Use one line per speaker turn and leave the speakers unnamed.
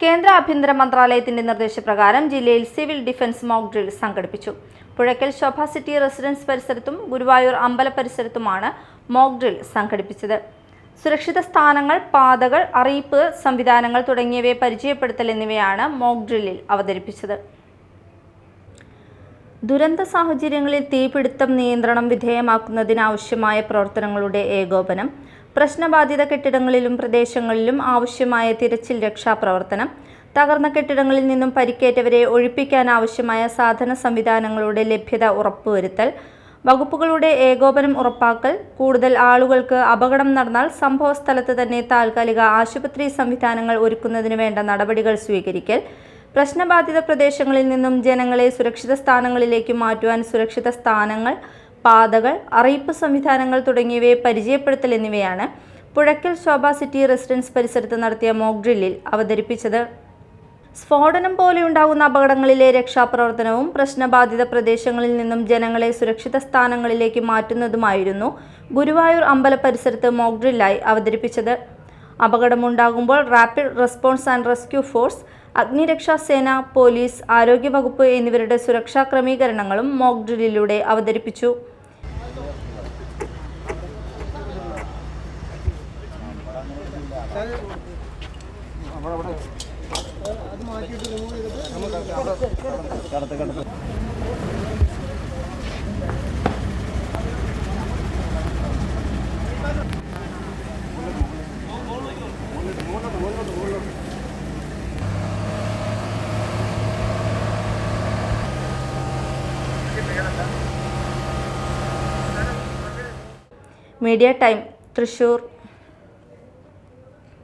കേന്ദ്ര ആഭ്യന്തര മന്ത്രാലയത്തിന്റെ നിർദ്ദേശപ്രകാരം ജില്ലയിൽ സിവിൽ ഡിഫൻസ് മോക്ക് ഡ്രിൽ സംഘടിപ്പിച്ചു. പുഴയ്ക്കൽ ശോഭ സിറ്റി റെസിഡൻസ് പരിസരത്തും ഗുരുവായൂർ അമ്പല പരിസരത്തുമാണ് മോക്ക് ഡ്രിൽ സംഘടിപ്പിച്ചത്. സുരക്ഷിത സ്ഥാനങ്ങൾ പാതകൾ അറിയിപ്പ് സംവിധാനങ്ങൾ തുടങ്ങിയവയെ പരിചയപ്പെടുത്തൽ എന്നിവയാണ് മോക്ക് ഡ്രില്ലിൽ അവതരിപ്പിച്ചത്. ദുരന്ത സാഹചര്യങ്ങളിൽ തീപിടുത്തം നിയന്ത്രണം വിധേയമാക്കുന്നതിനാവശ്യമായ പ്രവർത്തനങ്ങളുടെ ഏകോപനം പ്രശ്നബാധിത കെട്ടിടങ്ങളിലും പ്രദേശങ്ങളിലും ആവശ്യമായ തിരച്ചിൽ രക്ഷാപ്രവർത്തനം തകർന്ന കെട്ടിടങ്ങളിൽ നിന്നും പരിക്കേറ്റവരെ ഒഴിപ്പിക്കാനാവശ്യമായ സാധന സംവിധാനങ്ങളുടെ ലഭ്യത ഉറപ്പുവരുത്തൽ വകുപ്പുകളുടെ ഏകോപനം ഉറപ്പാക്കൽ കൂടുതൽ ആളുകൾക്ക് അപകടം നടന്നാൽ സംഭവസ്ഥലത്ത് തന്നെ താൽക്കാലിക ആശുപത്രി സംവിധാനങ്ങൾ ഒരുക്കുന്നതിന് വേണ്ട നടപടികൾ സ്വീകരിക്കൽ പ്രശ്നബാധിത പ്രദേശങ്ങളിൽ നിന്നും ജനങ്ങളെ സുരക്ഷിത സ്ഥാനങ്ങളിലേക്ക് മാറ്റുവാൻ സുരക്ഷിത സ്ഥാനങ്ങൾ പാതകൾ അറിയിപ്പ് സംവിധാനങ്ങൾ തുടങ്ങിയവയെ പരിചയപ്പെടുത്തൽ എന്നിവയാണ് പുഴയ്ക്കൽ ശോഭ സിറ്റി റെസിഡൻസ് പരിസരത്ത് നടത്തിയ മോക്ക് ഡ്രില്ലിൽ അവതരിപ്പിച്ചത്. സ്ഫോടനം പോലെയുണ്ടാകുന്ന അപകടങ്ങളിലെ രക്ഷാപ്രവർത്തനവും പ്രശ്നബാധിത പ്രദേശങ്ങളിൽ നിന്നും ജനങ്ങളെ സുരക്ഷിത സ്ഥാനങ്ങളിലേക്ക് മാറ്റുന്നതുമായിരുന്നു ഗുരുവായൂർ അമ്പല പരിസരത്ത് മോക്ക് ഡ്രില്ലായി അവതരിപ്പിച്ചത്. അപകടമുണ്ടാകുമ്പോൾ rapid response and rescue force അഗ്നിരക്ഷാസേന police ആരോഗ്യവകുപ്പ് എന്നിവരുടെ സുരക്ഷാ ക്രമീകരണങ്ങളും മോക്ക് ഡ്രില്ലിലൂടെ അവതരിപ്പിച്ചു. Media time Thrissur